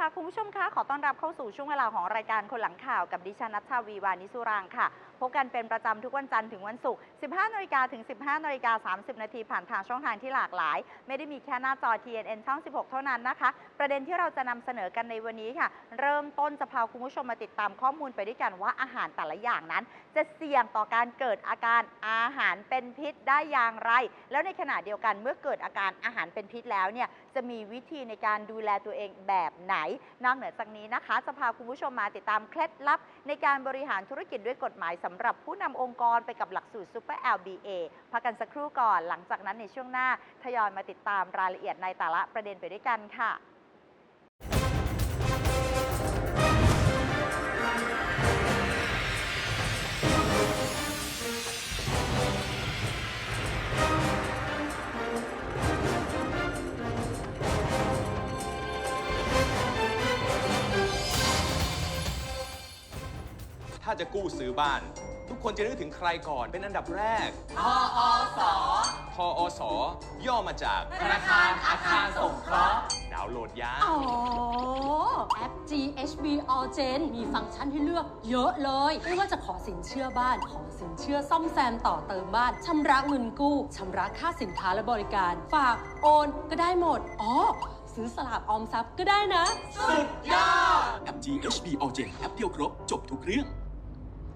ค่ะ คุณผู้ชมคะ ขอต้อนรับเข้าสู่ช่วงเวลาของรายการคนหลังข่าวกับดิฉันนัทชาวีวานิสุรางค่ะ พบกันเป็นประจำทุกวันจันทร์ถึงวันศุกร์ 15นาฬิกาถึง 15นาฬิกา30 นาทีผ่านทางช่องทางที่หลากหลาย ไม่ได้มีแค่หน้าจอ TNN ช่อง 16 เท่านั้นนะคะ ประเด็นที่เราจะนำเสนอกันในวันนี้ค่ะ เริ่มต้นจะพาคุณผู้ชมมาติดตามข้อมูลไปด้วยกันว่าอาหารแต่ละอย่างนั้น จะเสี่ยงต่อการเกิดอาการอาหารเป็นพิษได้อย่างไร แล้วในขณะเดียวกันเมื่อเกิดอาการอาหารเป็นพิษแล้วเนี่ยจะมีวิธีในการดูแลตัวเองแบบไหน นอกเหนือจากนี้นะคะ จะพาคุณผู้ชมมาติดตามเคล็ดลับ ในการบริหารธุรกิจด้วยกฎหมายสำหรับผู้นำองค์กรไปกับหลักสูตร Super LBA พักกันสักครู่ก่อน หลังจากนั้นในช่วงหน้าทยอยมาติดตามรายละเอียดในแต่ละประเด็นไปด้วยกันค่ะ ถ้าจะกู้ซื้อบ้าน ทุกคนจะนึกถึงใครก่อนเป็นอันดับแรก ทอสทอสย่อมาจากธนาคารอาคารสงเคราะห์ ดาวน์โหลดยาอ๋อ แอป GHB All Gen มีฟังก์ชันให้เลือกเยอะเลย ไม่ว่าจะขอสินเชื่อบ้าน ขอสินเชื่อซ่อมแซมต่อเติมบ้าน ชำระเงินกู้ ชำระค่าสินค้าและบริการ ฝากโอนก็ได้หมด อ๋อ ซื้อสลากออมทรัพย์ก็ได้นะ สุดยอด แอป GHB All Gen แอปเดียวครบ จบทุกเรื่อง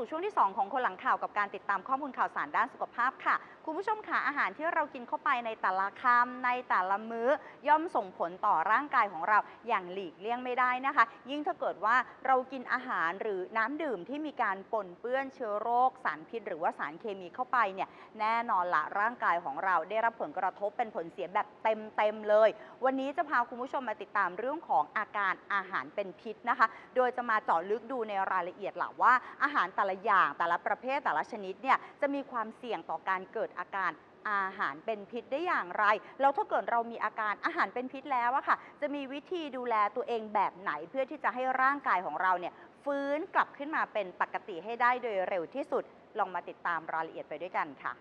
สู่ช่วงที่ 2 ของคนหลังข่าวกับการติดตามข้อมูลข่าวสารด้านสุขภาพค่ะ คุณผู้ชมค่ะอาหารที่เรากินเข้าไปในแต่ละคำในแต่ละมื้อย่อมส่งผลต่อร่างกายของเราอย่างหลีกเลี่ยงไม่ได้นะคะ ยิ่งถ้าเกิดว่าเรากินอาหารหรือน้ำดื่มที่มีการปนเปื้อนเชื้อโรค สารพิษ หรือว่าสารเคมีเข้าไปเนี่ยแน่นอนละร่างกายของเราได้รับผลกระทบเป็นผลเสียแบบเต็มๆเลย วันนี้จะพาคุณผู้ชมมาติดตามเรื่องของอาการอาหารเป็นพิษนะคะ โดยจะมาเจาะลึกดูในรายละเอียดหล่ะว่าอาหารแต่ละละอย่างแต่ละประเภทแต่ละชนิดเนี่ยจะมีความเสี่ยงต่อการเกิดอาการอาหารเป็นพิษได้อย่างไร แล้วถ้าเกิดเรามีอาการอาหารเป็นพิษแล้วอะค่ะ จะมีวิธีดูแลตัวเองแบบไหนเพื่อที่จะให้ร่างกายของเราเนี่ยฟื้นกลับขึ้นมาเป็นปกติให้ได้โดยเร็วที่สุด ลองมาติดตามรายละเอียดไปด้วยกันค่ะ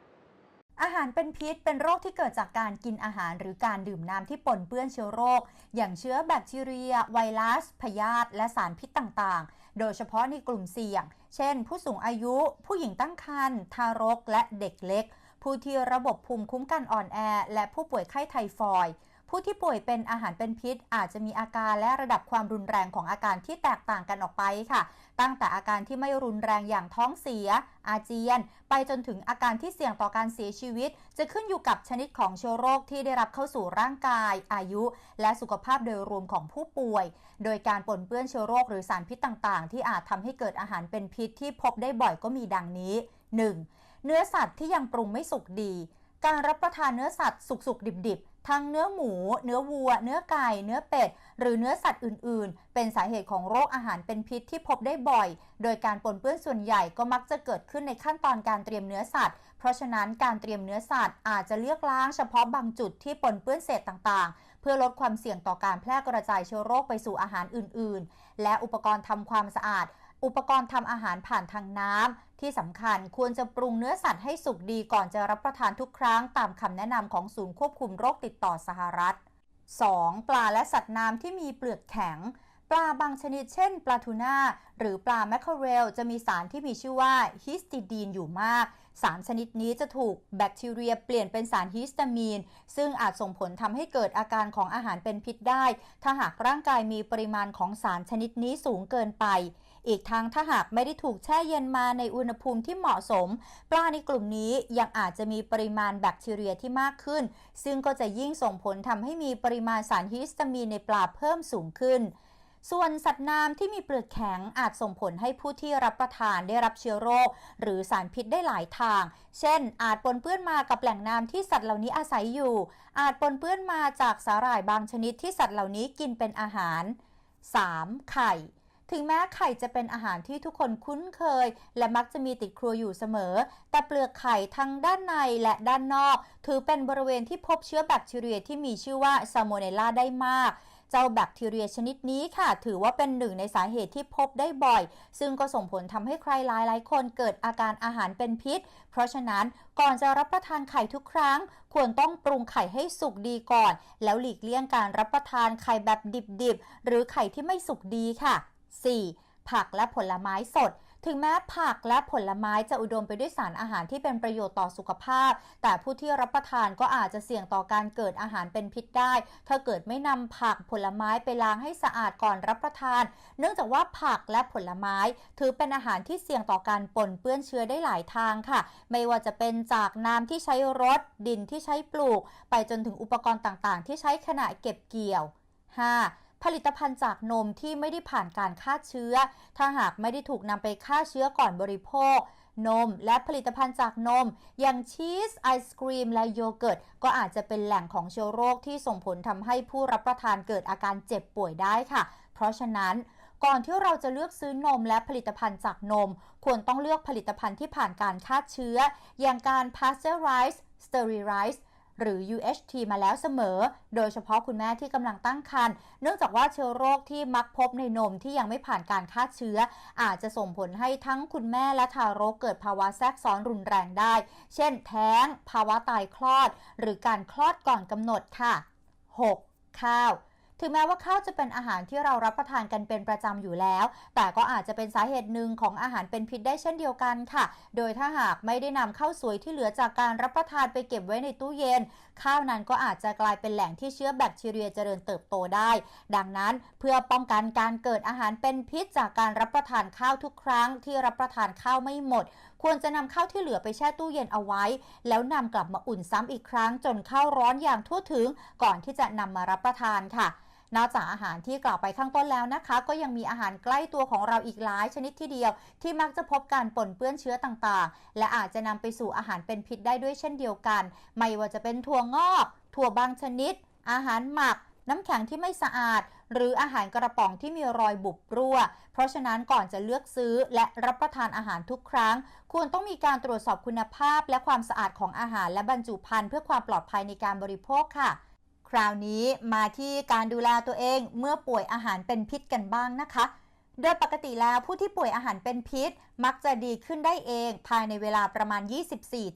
อาหารเป็นพิษเป็นโรคที่เกิดจากการกินอาหารหรือการดื่มน้ำที่ปนเปื้อนเชื้อโรค อย่างเชื้อแบคทีเรีย ไวรัส พยาธิ และสารพิษต่างๆ โดยเฉพาะในกลุ่มเสี่ยง เช่น ผู้สูงอายุ ผู้หญิงตั้งครรภ์ทารกและเด็กเล็ก ผู้ที่ระบบภูมิคุ้มกันอ่อนแอ และผู้ป่วยไข้ไทฟอยด์ผู้ที่ป่วยเป็นอาหารเป็นพิษ อาจจะมีอาการและระดับความรุนแรงของอาการที่แตกต่างกันออกไปค่ะ ตั้งแต่อาการที่ไม่รุนแรงอย่างท้องเสีย อาเจียน ไปจนถึงอาการที่เสี่ยงต่อการเสียชีวิต จะขึ้นอยู่กับชนิดของเชื้อโรคที่ได้รับเข้าสู่ร่างกาย อายุ และสุขภาพโดยรวมของผู้ป่วย โดยการปนเปื้อนเชื้อโรคหรือสารพิษต่างๆ ที่อาจทำให้เกิดอาหารเป็นพิษที่พบได้บ่อยก็มีดังนี้ 1. เนื้อสัตว์ที่ยังปรุงไม่สุกดี การรับประทานเนื้อสัตว์สุกๆดิบๆ ทั้งเนื้อหมู เนื้อวัว เนื้อไก่ เนื้อเป็ด หรือเนื้อสัตว์อื่น ๆ เป็นสาเหตุของโรคอาหารเป็นพิษที่พบได้บ่อย โดยการปนเปื้อนส่วนใหญ่ก็มักจะเกิดขึ้นในขั้นตอนการเตรียมเนื้อสัตว์ เพราะฉะนั้นการเตรียมเนื้อสัตว์อาจจะเลือกล้างเฉพาะบางจุดที่ปนเปื้อนเศษต่าง ๆ เพื่อลดความเสี่ยงต่อการแพร่กระจายเชื้อโรคไปสู่อาหารอื่น ๆ และอุปกรณ์ทำความสะอาด อุปกรณ์ทำอาหารผ่านทางน้ำที่สำคัญควรจะปรุงเนื้อสัตว์ให้สุกดีก่อนจะรับประทานทุกครั้งตามคำแนะนำของศูนย์ควบคุมโรคติดต่อสหรัฐ 2. ปลาและสัตว์น้ำที่มีเปลือกแข็ง ปลาบางชนิดเช่น ปลาทูน่าหรือปลาแมคเคอเรลจะมีสารที่มีชื่อว่าฮิสติดีนอยู่มาก สารชนิดนี้จะถูกแบคทีเรียเปลี่ยนเป็นสารฮิสตามีน ซึ่งอาจส่งผลทำให้เกิดอาการของอาหารเป็นพิษได้ ถ้าหากร่างกายมีปริมาณของสารชนิดนี้สูงเกินไป อีกทั้งถ้าหากไม่ได้ถูกแช่เย็นมาในอุณหภูมิที่เหมาะสม ปลาในกลุ่มนี้ยังอาจจะมีปริมาณแบคทีเรียที่มากขึ้น ซึ่งก็จะยิ่งส่งผลทำให้มีปริมาณสารฮิสตามีนในปลาเพิ่มสูงขึ้นส่วนสัตว์น้ำที่มีเปลือกแข็งอาจส่งผลให้ผู้ที่รับประทานได้รับเชื้อโรค หรือสารพิษได้หลายทาง เช่น อาจปนเปื้อนมากับแหล่งน้ำที่สัตว์เหล่านี้อาศัยอยู่ อาจปนเปื้อนมาจากสาหร่ายบางชนิดที่สัตว์เหล่านี้กินเป็นอาหาร 3. ไข่ ถึงแม้ไข่จะเป็นอาหารที่ทุกคนคุ้นเคย และมักจะมีติดครัวอยู่เสมอ แต่เปลือกไข่ทั้งด้านในและด้านนอก ถือเป็นบริเวณที่พบเชื้อแบคทีเรียที่มีชื่อว่าซาโมเนลลาได้มากเจ้าแบคทีเรียชนิดนี้ค่ะ ถือว่าเป็นหนึ่งในสาเหตุที่พบได้บ่อย ซึ่งก็ส่งผลทำให้ใครหลายหลายคนเกิดอาการอาหารเป็นพิษ เพราะฉะนั้นก่อนจะรับประทานไข่ทุกครั้ง ควรต้องปรุงไข่ให้สุกดีก่อน แล้วหลีกเลี่ยงการรับประทานไข่แบบดิบๆ หรือไข่ที่ไม่สุกดีค่ะ 4. ผักและผลไม้สด ถึงแม้ผักและผลไม้จะอุดมไปด้วยสารอาหารที่เป็นประโยชน์ต่อสุขภาพ แต่ผู้ที่รับประทานก็อาจจะเสี่ยงต่อการเกิดอาหารเป็นพิษได้ ถ้าเกิดไม่นำผักผลไม้ไปล้างให้สะอาดก่อนรับประทาน เนื่องจากว่าผักและผลไม้ ถือเป็นอาหารที่เสี่ยงต่อการปนเปื้อนเชื้อได้หลายทางค่ะ ไม่ว่าจะเป็นจากน้ำที่ใช้รด ดินที่ใช้ปลูก ไปจนถึงอุปกรณ์ต่างๆ ที่ใช้ขณะเก็บเกี่ยว 5. ผลิตภัณฑ์จากนมที่ไม่ได้ผ่านการฆ่าเชื้อ ถ้าหากไม่ได้ถูกนำไปฆ่าเชื้อก่อนบริโภคนม และผลิตภัณฑ์จากนม อย่างชีส ไอศครีม และโยเกิร์ต ก็อาจจะเป็นแหล่งของเชื้อโรคที่ส่งผลทำให้ผู้รับประทานเกิดอาการเจ็บป่วยได้ค่ะ เพราะฉะนั้นก่อนที่เราจะเลือกซื้อนมและผลิตภัณฑ์จากนม ควรต้องเลือกผลิตภัณฑ์ที่ผ่านการฆ่าเชื้อ อย่างการ pasteurize sterilize หรือ UHT มาแล้วเสมอ โดยเฉพาะคุณแม่ที่กำลังตั้งครรภ์เนื่องจากว่าเชื้อโรคที่มักพบในนมที่ยังไม่ผ่านการฆ่าเชื้อ อาจจะส่งผลให้ทั้งคุณแม่และทารกเกิดภาวะแทรกซ้อนรุนแรงได้ เช่น แท้ง ภาวะตายคลอด หรือการคลอดก่อนกำหนดค่ะ 6. ข้าว ถึงแม้ว่าข้าวจะเป็นอาหารที่เรารับประทานกันเป็นประจำอยู่แล้ว แต่ก็อาจจะเป็นสาเหตุหนึ่งของอาหารเป็นพิษได้เช่นเดียวกันค่ะ โดยถ้าหากไม่ได้นำข้าวสวยที่เหลือจากการรับประทานไปเก็บไว้ในตู้เย็น ข้าวนั้นก็อาจจะกลายเป็นแหล่งที่เชื้อแบคทีเรียเจริญเติบโตได้ ดังนั้นเพื่อป้องกันการเกิดอาหารเป็นพิษจากการรับประทานข้าวทุกครั้งที่รับประทานข้าวไม่หมด ควรจะนำข้าวที่เหลือไปแช่ตู้เย็นเอาไว้ แล้วนำกลับมาอุ่นซ้ำอีกครั้งจนข้าวร้อนอย่างทั่วถึง ก่อนที่จะนำมารับประทานค่ะ นอกจากอาหารที่กล่าวไปข้างต้นแล้วนะคะ ก็ยังมีอาหารใกล้ตัวของเราอีกหลายชนิดที่เดียว ที่มักจะพบการปนเปื้อนเชื้อต่างๆ และอาจจะนำไปสู่อาหารเป็นพิษได้ด้วยเช่นเดียวกัน ไม่ว่าจะเป็นถั่วงอก ถั่วบางชนิด อาหารหมักน้ำแข็งที่ไม่สะอาด หรืออาหารกระป๋องที่มีรอยบุบรั่ว เพราะฉะนั้นก่อนจะเลือกซื้อและรับประทานอาหารทุกครั้ง ควรต้องมีการตรวจสอบคุณภาพและความสะอาดของอาหารและบรรจุภัณฑ์เพื่อความปลอดภัยในการบริโภคค่ะ คราวนี้มาที่การดูแลตัวเองเมื่อป่วยอาหารเป็นพิษกันบ้างนะคะ โดยปกติแล้วผู้ที่ป่วยอาหารเป็นพิษ มักจะดีขึ้นได้เองภายในเวลาประมาณ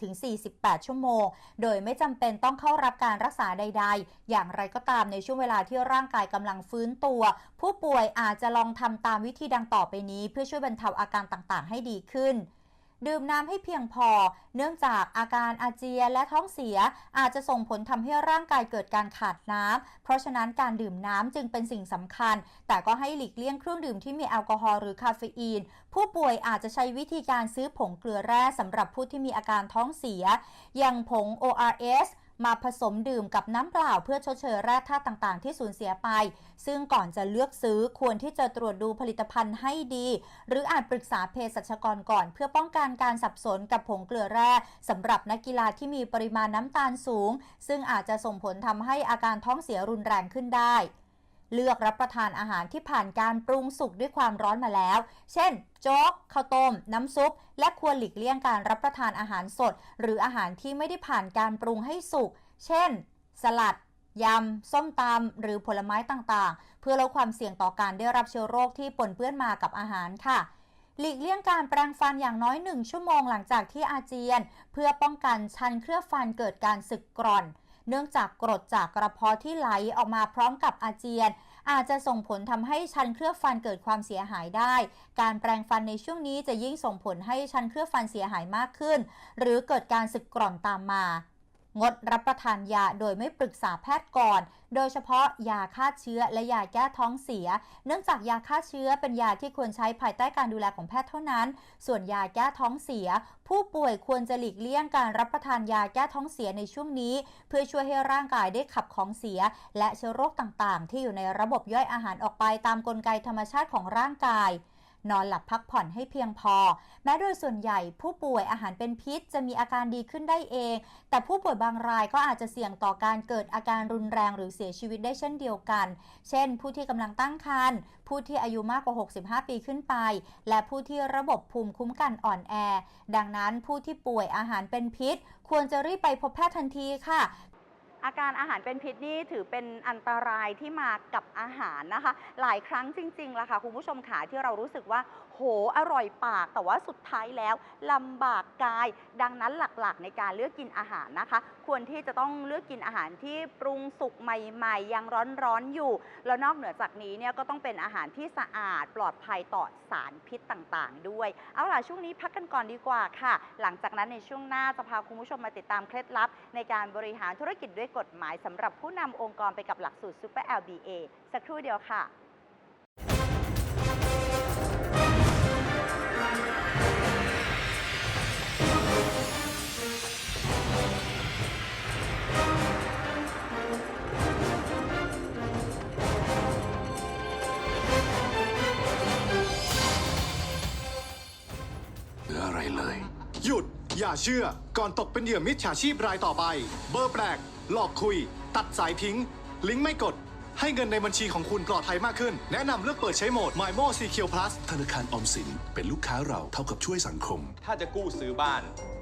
24-48 ชั่วโมง โดยไม่จำเป็นต้องเข้ารับการรักษาใด ๆ อย่างไรก็ตามในช่วงเวลาที่ร่างกายกำลังฟื้นตัว ผู้ป่วยอาจจะลองทำตามวิธีดังต่อไปนี้ เพื่อช่วยบรรเทาอาการต่างๆ ให้ดีขึ้น ดื่มน้ำให้เพียงพอ เนื่องจากอาการอาเจียนและท้องเสียอาจจะส่งผลทำให้ร่างกายเกิดการขาดน้ำ เพราะฉะนั้นการดื่มน้ำจึงเป็นสิ่งสำคัญ แต่ก็ให้หลีกเลี่ยงเครื่องดื่มที่มีแอลกอฮอล์หรือคาเฟอีน ผู้ป่วยอาจจะใช้วิธีการซื้อผงเกลือแร่สำหรับผู้ที่มีอาการท้องเสีย อย่างผง ORS มาผสมดื่มกับน้ำเปล่าเพื่อชดเชยแร่ธาตุต่างๆ ที่สูญเสียไป ซึ่งก่อนจะเลือกซื้อควรที่จะตรวจดูผลิตภัณฑ์ให้ดี หรืออาจปรึกษาเภสัชกรก่อน เพื่อป้องกันการสับสนกับผงเกลือแร่สำหรับนักกีฬาที่มีปริมาณน้ำตาลสูง ซึ่งอาจจะส่งผลทำให้อาการท้องเสียรุนแรงขึ้นได้ เลือกรับประทานอาหารที่ผ่านการปรุงสุกด้วยความร้อนมาแล้ว เช่น โจ๊ก ข้าวต้ม น้ำซุป และควรหลีกเลี่ยงการรับประทานอาหารสด หรืออาหารที่ไม่ได้ผ่านการปรุงให้สุก เช่น สลัด ยำ ส้มตำ หรือผลไม้ต่างๆ เพื่อลดความเสี่ยงต่อการได้รับเชื้อโรคที่ปนเปื้อนมากับอาหารค่ะหลีกเลี่ยงการแปรงฟันอย่างน้อย 1 ชั่วโมงหลังจากที่อาเจียน เพื่อป้องกันชันเคลือบฟันเกิดการสึกกร่อน เนื่องจากกรดจากกระเพาะที่ไหลออกมาพร้อมกับอาเจียน อาจจะส่งผลทำให้ชั้นเคลือบฟันเกิดความเสียหายได้ การแปรงฟันในช่วงนี้จะยิ่งส่งผลให้ชั้นเคลือบฟันเสียหายมากขึ้น หรือเกิดการสึกกร่อนตามมา งดรับประทานยาโดยไม่ปรึกษาแพทย์ก่อน โดยเฉพาะยาฆ่าเชื้อและยาแก้ท้องเสีย เนื่องจากยาฆ่าเชื้อเป็นยาที่ควรใช้ภายใต้การดูแลของแพทย์เท่านั้น ส่วนยาแก้ท้องเสีย ผู้ป่วยควรจะหลีกเลี่ยงการรับประทานยาแก้ท้องเสียในช่วงนี้ เพื่อช่วยให้ร่างกายได้ขับของเสีย และเชื้อโรคต่างๆ ที่อยู่ในระบบย่อยอาหารออกไปตามกลไกธรรมชาติของร่างกาย นอนหลับพักผ่อนให้เพียงพอ แม้โดยส่วนใหญ่ผู้ป่วยอาหารเป็นพิษจะมีอาการดีขึ้นได้เอง แต่ผู้ป่วยบางรายก็อาจจะเสี่ยงต่อการเกิดอาการรุนแรงหรือเสียชีวิตได้เช่นเดียวกัน เช่น ผู้ที่กำลังตั้งครรภ์ผู้ที่อายุมากกว่า 65 ปีขึ้นไป และผู้ที่ระบบภูมิคุ้มกันอ่อนแอ ดังนั้นผู้ที่ป่วยอาหารเป็นพิษ ควรจะรีบไปพบแพทย์ทันทีค่ะ อาการอาหารเป็นพิษนี่ถือเป็นอันตรายที่มากับอาหารนะคะ หลายครั้งจริงๆล่ะค่ะคุณผู้ชมขาที่เรารู้สึกว่า โหอร่อยปาก แต่ว่าสุดท้ายแล้วลำบากกาย ดังนั้นหลักๆ ในการเลือกกินอาหารนะคะ ควรที่จะต้องเลือกกินอาหารที่ปรุงสุกใหม่ๆ ยังร้อนๆอยู่ แล้วนอกเหนือจากนี้เนี่ยก็ต้องเป็นอาหารที่สะอาดปลอดภัยต่อสารพิษต่างๆ ด้วย เอาล่ะช่วงนี้พักกันก่อนดีกว่าค่ะ หลังจากนั้นในช่วงหน้าจะพาคุณผู้ชมมาติดตามเคล็ดลับ ในการบริหารธุรกิจด้วยกฎหมายสำหรับผู้นำองค์กรไปกับหลักสูตร Super LBA สักครู่เดียวค่ะาเชื่อ ก่อนตกเป็นเหยื่อมิจฉาชีพรายต่อไป เบอร์แปลก หลอกคุย ตัดสายทิ้ง ลิงก์ไม่กด ให้เงินในบัญชีของคุณปลอดภัยมากขึ้น แนะนำเลือกเปิดใช้โหมด MyMo Secure Plus ธนาคารออมสินเป็นลูกค้าเราเท่ากับช่วยสังคม ถ้าจะกู้ซื้อบ้าน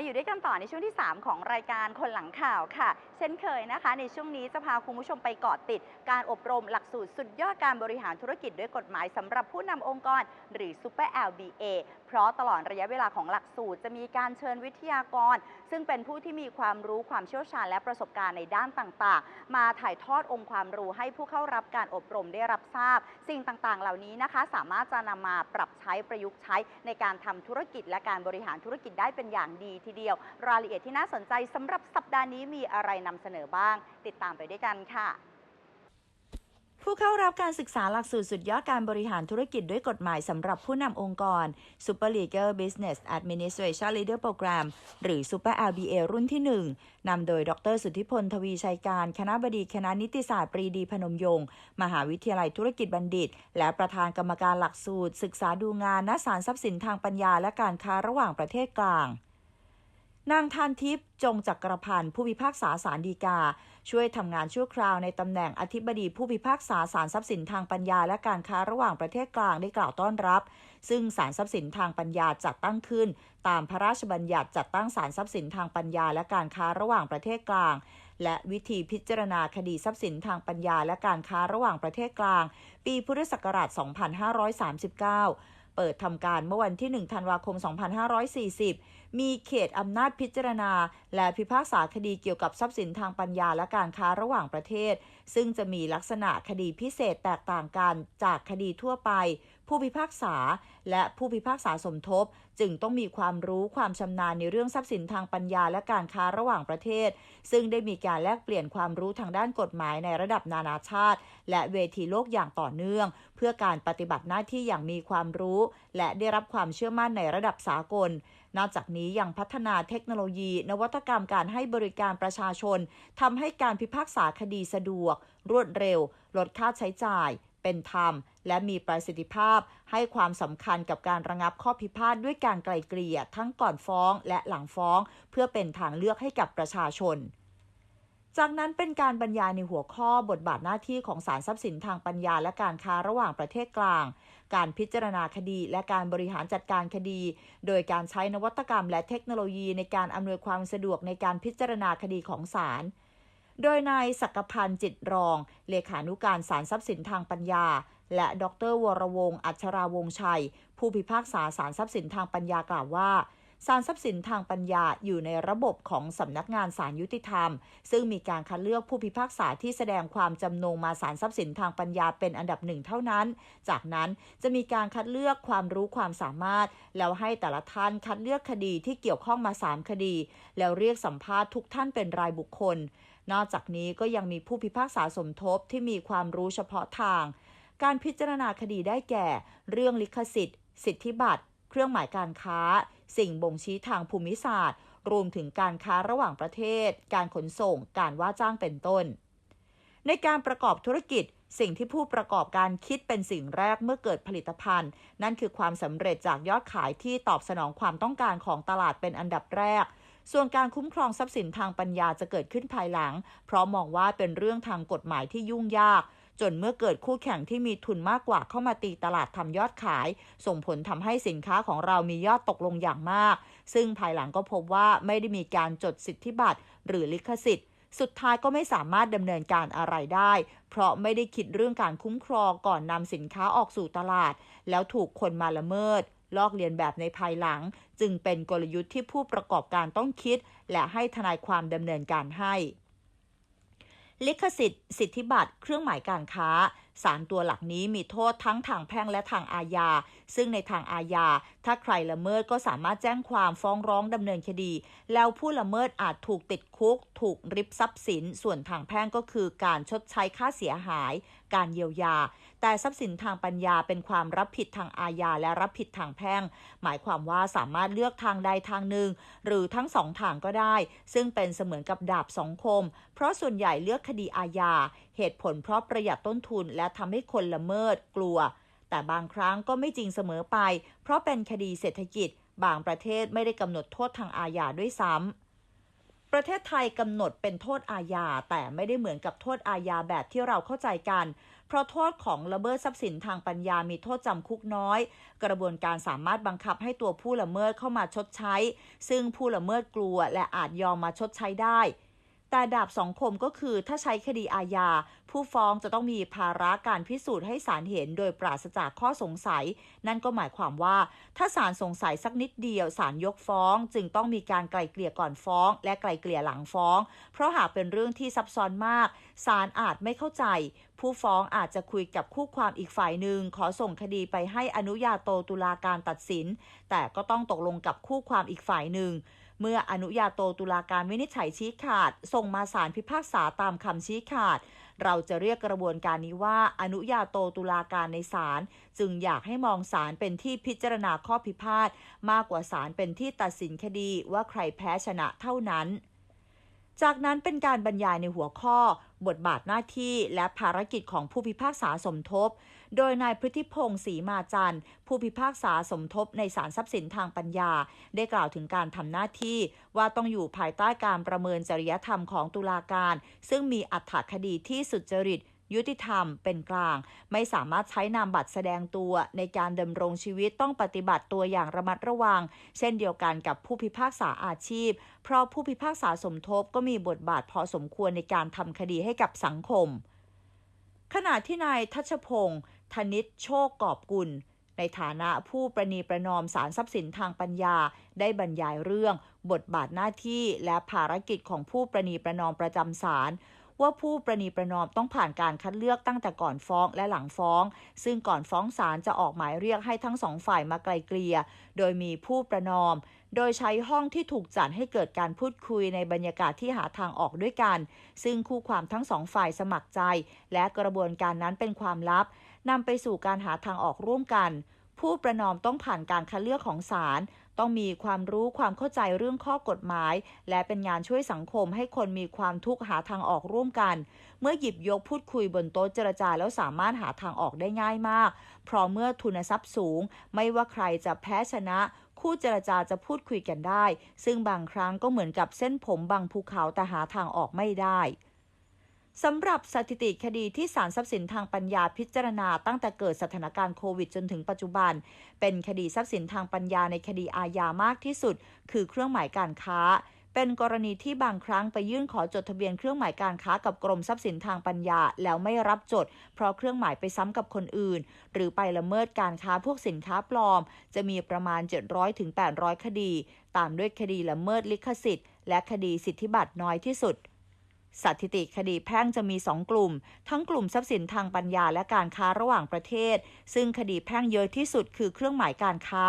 มาอยู่ด้วยกันต่อในช่วงที่ 3 ของรายการคนหลังข่าวค่ะ เช่นเคยนะคะ ในช่วงนี้จะพาคุณผู้ชมไปเกาะติด การอบรมหลักสูตรสุดยอดการบริหารธุรกิจด้วยกฎหมายสำหรับผู้นำองค์กร หรือ Super LBA เพราะตลอดระยะเวลาของหลักสูตร จะมีการเชิญวิทยากร ซึ่งเป็นผู้ที่มีความรู้ความเชี่ยวชาญและประสบการณ์ในด้านต่างๆ มาถ่ายทอดองค์ความรู้ให้ผู้เข้ารับการอบรมได้รับทราบ สิ่งต่างๆ เหล่านี้นะคะ สามารถจะนำมาปรับใช้ประยุกต์ใช้ในการทำธุรกิจ และการบริหารธุรกิจได้เป็นอย่างดีทีเดียว รายละเอียดที่น่าสนใจสำหรับสัปดาห์นี้มีอะไรนำเสนอบ้าง ติดตามไปด้วยกันค่ะ ผู้เข้ารับการศึกษาหลักสูตรสุดยอดการบริหารธุรกิจด้วยกฎหมายสำหรับผู้นำองค์กร Super Legal Business Administration Leader Program หรือ Super LBA รุ่นที่ 1 นำโดย ดร สุทธิพล ทวีชัยการ คณะบดีคณะนิติศาสตร์ปรีดีพนมยงค์ มหาวิทยาลัยธุรกิจบัณฑิต และประธานกรรมการหลักสูตร ศึกษาดูงานณศาลทรัพย์สินทางปัญญา และการค้าระหว่างประเทศกลาง นางทานทิพย์จงจักรพันธ์ผู้พิพากษาสารดีกา ช่วยทำงานชั่วคราวในตำแหน่งอธิบดีผู้พิพากษาศาลทรัพย์สินทางปัญญาและการค้าระหว่างประเทศกลางได้กล่าวต้อนรับ ซึ่งศาลทรัพย์สินทางปัญญาจัดตั้งขึ้น ตามพระราชบัญญัติจัดตั้งศาลทรัพย์สินทางปัญญาและการค้าระหว่างประเทศกลาง และวิธีพิจารณาคดีทรัพย์สินทางปัญญาและการค้าระหว่างประเทศกลาง ปีพุทธศักราช 2539 เปิดทำการเมื่อวันที่ 1 ธันวาคม 2540 มีเขตอำนาจพิจารณา และพิพากษาคดีเกี่ยวกับทรัพย์สินทางปัญญาและการค้าระหว่างประเทศ ซึ่งจะมีลักษณะคดีพิเศษแตกต่างกันจากคดีทั่วไป ผู้พิพากษา และผู้พิพากษาสมทบ จึงต้องมีความรู้ความชำนาญในเรื่องทรัพย์สินทางปัญญาและการค้าระหว่างประเทศ ซึ่งได้มีการแลกเปลี่ยนความรู้ทางด้านกฎหมายในระดับนานาชาติ และเวทีโลกอย่างต่อเนื่อง เพื่อการปฏิบัติหน้าที่อย่างมีความรู้ และได้รับความเชื่อมั่นในระดับสากลนอกจากนี้ยังพัฒนาเทคโนโลยี นวัตกรรมการให้บริการประชาชนทำให้การพิพากษาคดีสะดวก รวดเร็ว ลดค่าใช้จ่าย เป็นธรรม และมีประสิทธิภาพให้ความสำคัญกับการระงับข้อพิพาทด้วยการไกล่เกลี่ยทั้งก่อนฟ้องและหลังฟ้อง เพื่อเป็นทางเลือกให้กับประชาชนจากนั้นเป็นการบรรยายในหัวข้อบทบาทหน้าที่ของศาลทรัพย์สินทางปัญญาและการค้าระหว่างประเทศกลาง การพิจารณาคดีและการบริหารจัดการคดี โดยการใช้นวัตกรรมและเทคโนโลยีในการอำนวยความสะดวกในการพิจารณาคดีของศาล โดยนายศักพันธ์จิตรอง เลขานุการศาลทรัพย์สินทางปัญญา และดรวรวงศ์อัชราวงชัย ผู้พิพากษาศาลทรัพย์สินทางปัญญากล่าวว่าศาลทรัพย์สินทางปัญญาอยู่ในระบบของสำนักงานศาลยุติธรรม ซึ่งมีการคัดเลือกผู้พิพากษาที่แสดงความจำนงมาศาลทรัพย์สินทางปัญญาเป็นอันดับหนึ่งเท่านั้น จากนั้นจะมีการคัดเลือกความรู้ความสามารถ แล้วให้แต่ละท่านคัดเลือกคดีที่เกี่ยวข้องมา 3 คดี แล้วเรียกสัมภาษณ์ทุกท่านเป็นรายบุคคล นอกจากนี้ก็ยังมีผู้พิพากษาสมทบที่มีความรู้เฉพาะทาง การพิจารณาคดีได้แก่ เรื่องลิขสิทธิ์ สิทธิบัตร เครื่องหมายการค้า สิ่งบ่งชี้ทางภูมิศาสตร์ รวมถึงการค้าระหว่างประเทศ การขนส่ง การว่าจ้างเป็นต้น ในการประกอบธุรกิจสิ่งที่ผู้ประกอบการคิดเป็นสิ่งแรกเมื่อเกิดผลิตภัณฑ์ นั่นคือความสำเร็จจากยอดขายที่ตอบสนองความต้องการของตลาดเป็นอันดับแรก ส่วนการคุ้มครองทรัพย์สินทางปัญญาจะเกิดขึ้นภายหลัง เพราะมองว่าเป็นเรื่องทางกฎหมายที่ยุ่งยาก จนเมื่อเกิดคู่แข่งที่มีทุนมากกว่าเข้ามาตีตลาดทำยอดขาย ส่งผลทำให้สินค้าของเรามียอดตกลงอย่างมาก ซึ่งภายหลังก็พบว่าไม่ได้มีการจดสิทธิบัตรหรือลิขสิทธิ์สุดท้ายก็ไม่สามารถดำเนินการอะไรได้ เพราะไม่ได้คิดเรื่องการคุ้มครองก่อนนำสินค้าออกสู่ตลาด แล้วถูกคนมาละเมิด ลอกเลียนแบบในภายหลัง จึงเป็นกลยุทธ์ที่ผู้ประกอบการต้องคิด และให้ทนายความดำเนินการให้ ลิขสิทธิ์ สิทธิบัตร เครื่องหมายการค้าสารตัวหลักนี้มีโทษทั้งทางแพ่งและทางอาญา ซึ่งในทางอาญา ถ้าใครละเมิดก็สามารถแจ้งความฟ้องร้องดำเนินคดี แล้วผู้ละเมิดอาจถูกติดคุก ถูกริบทรัพย์สิน ส่วนทางแพ่งก็คือการชดใช้ค่าเสียหาย การเยียวยา แต่ทรัพย์สินทางปัญญาเป็นความรับผิดทางอาญาและรับผิดทางแพ่ง หมายความว่าสามารถเลือกทางใดทางหนึ่ง หรือทั้งสองทางก็ได้ ซึ่งเป็นเสมือนกับดาบสองคม เพราะส่วนใหญ่เลือกคดีอาญา เหตุผลเพราะประหยัดต้นทุน และทำให้คนละเมิดกลัว แต่บางครั้งก็ไม่จริงเสมอไป เพราะเป็นคดีเศรษฐกิจ บางประเทศไม่ได้กำหนดโทษทางอาญาด้วยซ้ำ ประเทศไทยกำหนดเป็นโทษอาญา แต่ไม่ได้เหมือนกับโทษอาญาแบบที่เราเข้าใจกัน เพราะโทษของละเมิดทรัพย์สินทางปัญญามีโทษจำคุกน้อย กระบวนการสามารถบังคับให้ตัวผู้ละเมิดเข้ามาชดใช้ ซึ่งผู้ละเมิดกลัวและอาจยอมมาชดใช้ได้ แต่ดาบสองคมก็คือถ้าใช้คดีอาญา ผู้ฟ้องจะต้องมีภาระการพิสูจน์ให้ศาลเห็นโดยปราศจากข้อสงสัย นั่นก็หมายความว่า ถ้าศาลสงสัยสักนิดเดียวศาลยกฟ้อง จึงต้องมีการไกล่เกลี่ยก่อนฟ้อง และไกล่เกลี่ยหลังฟ้อง เพราะหากเป็นเรื่องที่ซับซ้อนมากศาลอาจไม่เข้าใจ ผู้ฟ้องอาจจะคุยกับคู่ความอีกฝ่ายหนึ่งขอส่งคดีไปให้อนุญาโตตุลาการตัดสิน แต่ก็ต้องตกลงกับคู่ความอีกฝ่ายหนึ่ง เมื่ออนุญาโตตุลาการวินิจฉัยชี้ขาด ส่งมาศาลพิพากษาตามคำชี้ขาด เราจะเรียกกระบวนการนี้ว่าอนุญาโตตุลาการในศาลจึงอยากให้มองศาลเป็นที่พิจารณาข้อพิพาทมากกว่าศาลเป็นที่ตัดสินคดีว่าใครแพ้ชนะเท่านั้นจากนั้นเป็นการบรรยายในหัวข้อ บทบาทหน้าที่และภารกิจของผู้พิพากษาสมทบ โดยนายพฤติพงศ์ศรีมาจันทร์ ผู้พิพากษาสมทบในศาลทรัพย์สินทางปัญญา ได้กล่าวถึงการทำหน้าที่ว่าต้องอยู่ภายใต้การประเมินจริยธรรมของตุลาการ ซึ่งมีอัตถคดีที่สุจริตยุติธรรมเป็นกลาง ไม่สามารถใช้นามบัตรแสดงตัวในการดำรงชีวิตต้องปฏิบัติตัวอย่างระมัดระวัง เช่นเดียวกันกับผู้พิพากษาอาชีพ เพราะผู้พิพากษาสมทบก็มีบทบาทพอสมควรในการทำคดีให้กับสังคมขณะที่นายทัชพงศ์ ธนิตโชคกอบกุล ในฐานะผู้ประนีประนอมสารทรัพย์สินทางปัญญา ได้บรรยายเรื่อง บทบาทหน้าที่และภารกิจของผู้ประนีประนอมประจำศาลว่าผู้ประนีประนอมต้องผ่านการคัดเลือกตั้งแต่ก่อนฟ้องและหลังฟ้อง ซึ่งก่อนฟ้องศาลจะออกหมายเรียกให้ทั้งสองฝ่ายมาไกลเกลี่ย โดยมีผู้ประนอม โดยใช้ห้องที่ถูกจัดให้เกิดการพูดคุยในบรรยากาศที่หาทางออกด้วยกัน ซึ่งคู่ความทั้งสองฝ่ายสมัครใจ และกระบวนการนั้นเป็นความลับ นำไปสู่การหาทางออกร่วมกัน ผู้ประนอมต้องผ่านการคัดเลือกของศาลต้องมีความรู้ความเข้าใจเรื่องข้อกฎหมาย และเป็นงานช่วยสังคมให้คนมีความทุกข์หาทางออกร่วมกัน เมื่อหยิบยกพูดคุยบนโต๊ะเจรจาแล้วสามารถหาทางออกได้ง่ายมาก เพราะเมื่อทุนทรัพย์สูง ไม่ว่าใครจะแพ้ชนะ คู่เจรจาจะพูดคุยกันได้ ซึ่งบางครั้งก็เหมือนกับเส้นผมบางภูเขาแต่หาทางออกไม่ได้ สำหรับสถิติคดีที่ศาลทรัพย์สินทางปัญญาพิจารณาตั้งแต่เกิดสถานการณ์โควิดจนถึงปัจจุบัน เป็นคดีทรัพย์สินทางปัญญาในคดีอาญามากที่สุด คือเครื่องหมายการค้า เป็นกรณีที่บางครั้งไปยื่นขอจดทะเบียนเครื่องหมายการค้ากับกรมทรัพย์สินทางปัญญา แล้วไม่รับจด เพราะเครื่องหมายไปซ้ำกับคนอื่น หรือไปละเมิดการค้าพวกสินค้าปลอม จะมีประมาณ 700ถึง800 คดี ตามด้วยคดีละเมิดลิขสิทธิ์ และคดีสิทธิบัตรน้อยที่สุด สถิติคดีแพ่งจะมี 2 กลุ่ม ทั้งกลุ่มทรัพย์สินทางปัญญาและการค้าระหว่างประเทศ ซึ่งคดีแพ่งเยอะที่สุดคือเครื่องหมายการค้า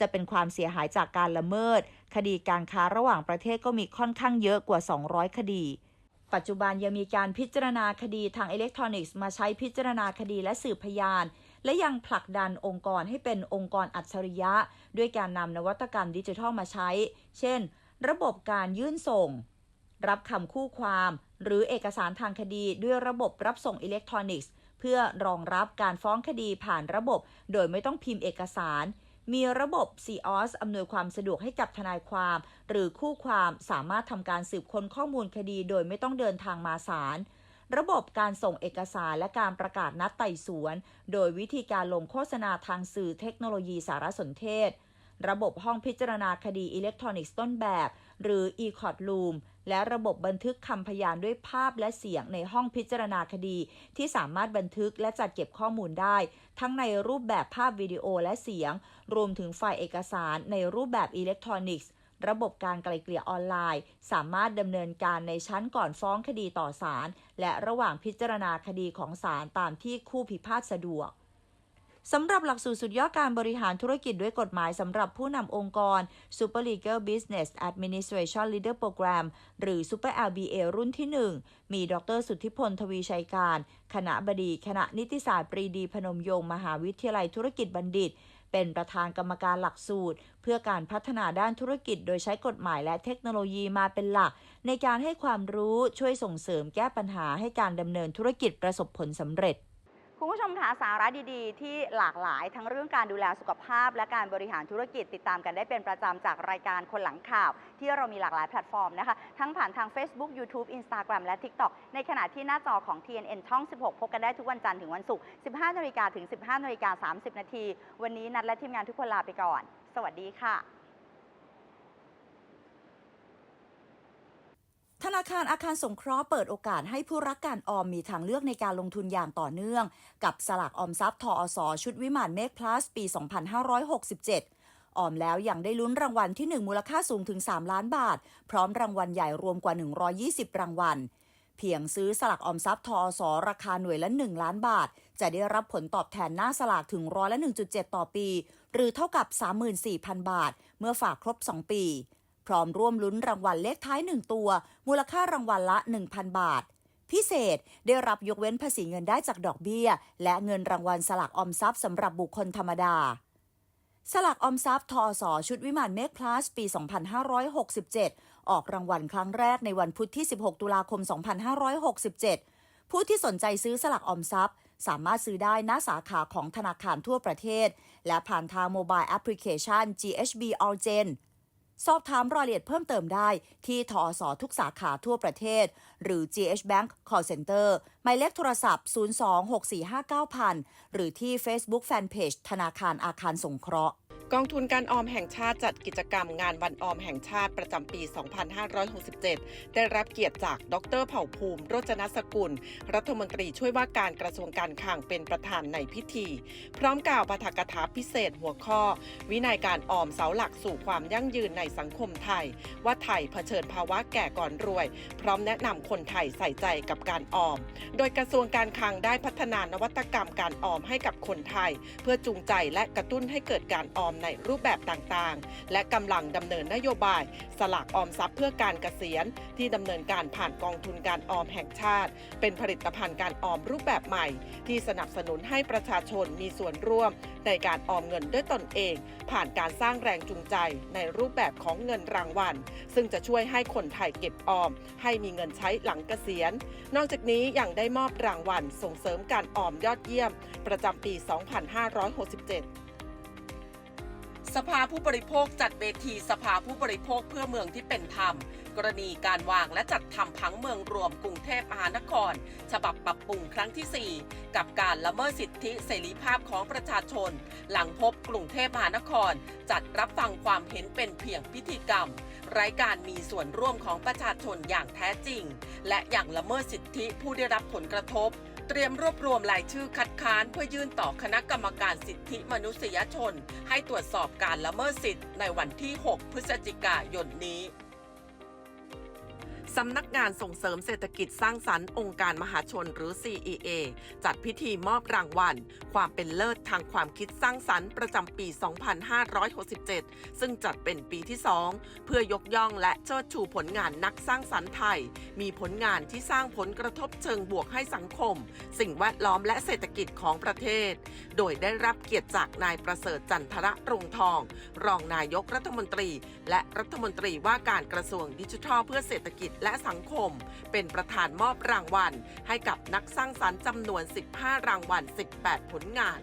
จะเป็นความเสียหายจากการละเมิด คดีการค้าระหว่างประเทศก็มีค่อนข้างเยอะกว่า 200 คดีปัจจุบันยังมีการพิจารณาคดีทางอิเล็กทรอนิกส์มาใช้พิจารณาคดีและสืบพยาน และยังผลักดันองค์กรให้เป็นองค์กรอัจฉริยะ ด้วยการนำนวัตกรรมดิจิทัลมาใช้ เช่น ระบบการยื่นส่ง รับคำคู่ความ หรือเอกสารทางคดีด้วยระบบรับส่งอิเล็กทรอนิกส์ เพื่อรองรับการฟ้องคดีผ่านระบบ โดยไม่ต้องพิมพ์เอกสาร มีระบบ COS อำนวยความสะดวกให้กับทนายความ หรือคู่ความสามารถทำการสืบค้นข้อมูลคดี โดยไม่ต้องเดินทางมาศาลระบบการส่งเอกสารและการประกาศนัดไต่สวน โดยวิธีการลงโฆษณาทางสื่อเทคโนโลยีสารสนเทศ ระบบห้องพิจารณาคดีอิเล็กทรอนิกส์ต้นแบบ หรือ e-court room และระบบบันทึกคำพยานด้วยภาพและเสียงในห้องพิจารณาคดี ที่สามารถบันทึกและจัดเก็บข้อมูลได้ ทั้งในรูปแบบภาพวิดีโอและเสียง รวมถึงไฟล์เอกสารในรูปแบบอิเล็กทรอนิกส์ระบบการไกลเกลี่ยออนไลน์ สามารถดำเนินการในชั้นก่อนฟ้องคดีต่อศาลและระหว่างพิจารณาคดีของศาลตามที่คู่พิพาทสะดวก สำหรับหลักสูตรสุดยอดการบริหารธุรกิจด้วยกฎหมายสำหรับผู้นำองค์กร Super Legal Business Administration Leader Program หรือ Super LBA รุ่นที่ 1 มีดรสุทธิพลทวีชัยการ คณะบดีคณะนิติศาสตร์ปรีดีพนมยงค์มหาวิทยาลัยธุรกิจบัณฑิต เป็นประธานกรรมการหลักสูตร เพื่อการพัฒนาด้านธุรกิจ โดยใช้กฎหมายและเทคโนโลยีมาเป็นหลัก ในการให้ความรู้ช่วยส่งเสริมแก้ปัญหาให้การดำเนินธุรกิจประสบผลสำเร็จ คุณผู้ชมคะสาระดีๆ ที่หลากหลายทั้งเรื่องการดูแลสุขภาพ และการบริหารธุรกิจติดตามกันได้เป็นประจำจากรายการคนหลังข่าว ที่เรามีหลากหลายแพลตฟอร์มนะคะ ทั้งผ่านทาง Facebook YouTube Instagram และ TikTok ในขณะที่หน้าจอของ TNN ช่อง 16 พบกันได้ทุกวันจันทร์ถึงวันศุกร์ 15นาฬิกาถึง 15นาฬิกา30 นาที วันนี้นัดและทีมงานทุกคนลาไปก่อน สวัสดีค่ะ ธนาคารอาคารสงเคราะห์เปิดโอกาสให้ผู้รักการออมมีทางเลือกในการลงทุนอย่างต่อเนื่อง กับสลากออมทรัพย์ทออสชุดวิมานเมฆพลัสปี 2567 ออมแล้วยังได้ลุ้นรางวัลที่ 1 มูลค่าสูงถึง 3 ล้านบาท พร้อมรางวัลใหญ่รวมกว่า 120 รางวัล เพียงซื้อสลากออมทรัพย์ทอสราคาหน่วยละ 1 ล้านบาท จะได้รับผลตอบแทนหน้าสลากถึงร้อยละ 1.7 ต่อปี หรือเท่ากับ 34,000 บาท เมื่อฝากครบ 2 ปี พร้อมร่วมลุ้นรางวัลเลขท้าย 1 ตัว มูลค่ารางวัลละ 1,000 บาท พิเศษได้รับยกเว้นภาษีเงินได้จากดอกเบี้ย และเงินรางวัลสลากออมทรัพย์สำหรับบุคคลธรรมดาสลากออมทรัพย์ทอสชุดวิมานเมฆพลัสปี 2567 ออกรางวัลครั้งแรกในวันพุธที่ 16 ตุลาคม 2567 ผู้ที่สนใจซื้อสลากออมทรัพย์ สามารถซื้อได้ณสาขาของธนาคารทั่วประเทศ และผ่านทางโมบายแอปพลิเคชัน GHB All Gen สอบถามรายละเอียดเพิ่มเติมได้ที่ทอสอทุกสาขาทั่วประเทศ หรือ GH Bank Call Center หมายเลขโทรศัพท์ 026459000 หรือที่ Facebook Fanpage ธนาคารอาคารสงเคราะห์ กองทุนการออมแห่งชาติจัดกิจกรรมงานวันออมแห่งชาติประจำปี 2567 ได้รับเกียรติจาก ดรเผ่าภูมิ โรจนสกุล รัฐมนตรีช่วยว่าการกระทรวงการคลังเป็นประธานในพิธี พร้อมกล่าวปาฐกถาพิเศษหัวข้อ วินัยการออมเสาหลักสู่ความยั่งยืนในสังคมไทย ว่าไทยเผชิญภาวะแก่ก่อนรวย พร้อมแนะนำคนไทยใส่ใจกับการออม โดยกระทรวงการคลังได้พัฒนานวัตกรรมการออมให้กับคนไทย เพื่อจูงใจและกระตุ้นให้เกิดการออมในรูปแบบต่างๆ และกำลังดำเนินนโยบาย สลากออมทรัพย์เพื่อการเกษียณ ที่ดำเนินการผ่านกองทุนการออมแห่งชาติ เป็นผลิตภัณฑ์การออมรูปแบบใหม่ ที่สนับสนุนให้ประชาชนมีส่วนร่วม ในการออมเงินด้วยตนเอง ผ่านการสร้างแรงจูงใจ ในรูปแบบของเงินรางวัล ซึ่งจะช่วยให้คนไทยเก็บออม ให้มีเงินใช้หลังเกษียณ นอกจากนี้ยังได้มอบรางวัลส่งเสริมการออมยอดเยี่ยม ประจำปี 2567 สภาผู้บริโภคจัดเวทีสภาผู้บริโภคเพื่อเมืองที่เป็นธรรม กรณีการวางและจัดทำพังเมืองรวมกรุงเทพมหานคร ฉบับปรับปรุงครั้งที่ 4 กับการละเมิดสิทธิเสรีภาพของประชาชน หลังพบกรุงเทพมหานคร จัดรับฟังความเห็นเป็นเพียงพิธีกรรมไร้การมีส่วนร่วมของประชาชนอย่างแท้จริง และอย่างละเมิดสิทธิผู้ได้รับผลกระทบ เตรียมรวบรวมรายชื่อคัดค้านเพื่อยื่นต่อคณะกรรมการสิทธิมนุษยชน ให้ตรวจสอบการละเมิดสิทธิ์ในวันที่ 6 พฤศจิกายนนี้ สำนักงานส่งเสริมเศรษฐกิจสร้างสรรค์องค์การมหาชนหรือ CEA จัดพิธีมอบรางวัล ความเป็นเลิศทางความคิดสร้างสรรค์ประจำปี 2567 ซึ่งจัดเป็นปีที่ 2 เพื่อยกย่องและเชิดชูผลงานนักสร้างสรรค์ไทย มีผลงานที่สร้างผลกระทบเชิงบวกให้สังคม สิ่งแวดล้อมและเศรษฐกิจของประเทศ โดยได้รับเกียรติจากนายประเสริฐจันทระรงทอง รองนายกรัฐมนตรี และรัฐมนตรีว่าการกระทรวงดิจิทัลเพื่อเศรษฐกิจและสังคม เป็นประธานมอบรางวัล ให้กับนักสร้างสรรค์จำนวน 15 รางวัล 18 ผลงาน